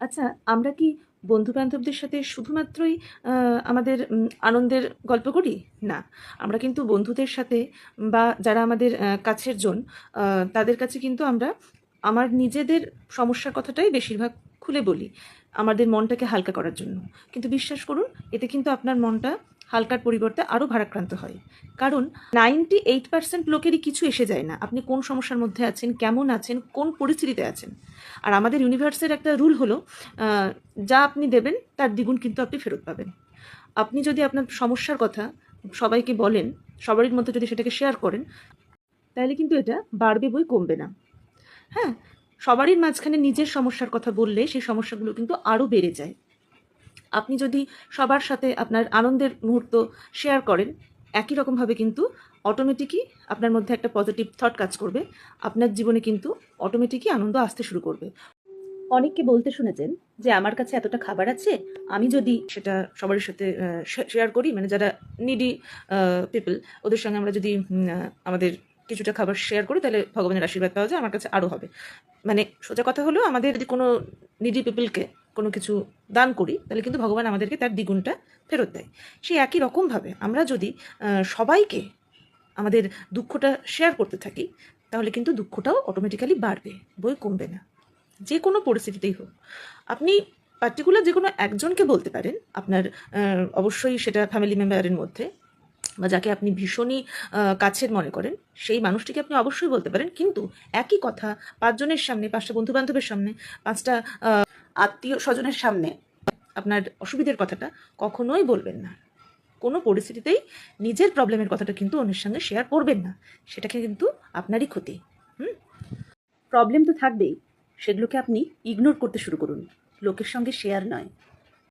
আচ্ছা আমরা কি বন্ধু বান্ধবদের সাথে শুধুমাত্রই আমাদের আনন্দের গল্প করি? না। আমরা কিন্তু বন্ধুদের সাথে বা যারা আমাদের কাছের জন তাদের কাছে কিন্তু আমরা আমার নিজেদের সমস্যার কথাটাই বেশিরভাগ খুলে বলি, আমাদের মনটাকে হালকা করার জন্য। কিন্তু বিশ্বাস করুন, এতে কিন্তু আপনার মনটা হালকার পরিবর্তে আরও ভারাক্রান্ত হয়। কারণ নাইনটি এইট পার্সেন্ট লোকেরই কিছু এসে যায় না। আপনি কোন সমস্যার মধ্যে আছেন, কেমন আছেন, কোন পরিস্থিতিতে আছেন? আর আমাদের ইউনিভার্সের একটা রুল হলো যা আপনি দেবেন, তার দ্বিগুণ কিন্তু আপনি ফেরত পাবেন। আপনি যদি আপনার সমস্যার কথা সবাইকে বলেন, সবারই মধ্যে যদি সেটাকে শেয়ার করেন, তাহলে কিন্তু এটা বাড়বে বই কমবে না। হ্যাঁ সবারই মাঝখানে নিজের সমস্যার কথা বললে সেই সমস্যাগুলো কিন্তু আরও বেড়ে যায়। আপনি যদি সবার সাথে আপনার আনন্দের মুহূর্ত শেয়ার করেন, একই রকমভাবে কিন্তু অটোমেটিকই আপনার মধ্যে একটা পজিটিভ থট কাজ করবে। আপনার জীবনে কিন্তু অটোমেটিকই আনন্দ আসতে শুরু করবে। অনেককে বলতে শুনেছেন যে, আমার কাছে এতটা খাবার আছে, আমি যদি সেটা সবার সাথে শেয়ার করি। মানে যারা নিডি পিপল ওদের সঙ্গে আমরা যদি আমাদের কিছুটা খাবার শেয়ার করি, তাহলে ভগবানের আশীর্বাদ পাওয়া যায়, আমার কাছে আরও হবে। মানে সোজা কথা হলো, আমাদের যদি কোনো নিডি পিপলকে কোনো কিছু দান করি, তাহলে কিন্তু ভগবান আমাদেরকে তার দ্বিগুণটা ফেরত দেয়। সেই একই রকমভাবে আমরা যদি সবাইকে আমাদের দুঃখটা শেয়ার করতে থাকি, তাহলে কিন্তু দুঃখটাও অটোমেটিক্যালি বাড়বে, বই কমবে না। যে কোনো পরিস্থিতিতেই হোক। আপনি পার্টিকুলার যে কোনো একজনকে বলতে পারেন, আপনার অবশ্যই সেটা ফ্যামিলি মেম্বারের মধ্যে, বা যাকে আপনি ভীষণই কাছের মনে করেন, সেই মানুষটিকে আপনি অবশ্যই বলতে পারেন। কিন্তু একই কথা পাঁচজনের সামনে, পাঁচটা বন্ধু বান্ধবের সামনে, পাঁচটা আত্মীয় স্বজনের সামনে আপনার অসুবিধের কথাটা কখনোই বলবেন না। কোনো পরিস্থিতিতেই নিজের প্রবলেমের কথাটা কিন্তু অন্যের সঙ্গে শেয়ার করবেন না। সেটাকে কিন্তু আপনারই ক্ষতি, হুম? প্রবলেম তো থাকবেই, সেগুলোকে আপনি ইগনোর করতে শুরু করুন। লোকের সঙ্গে শেয়ার নয়।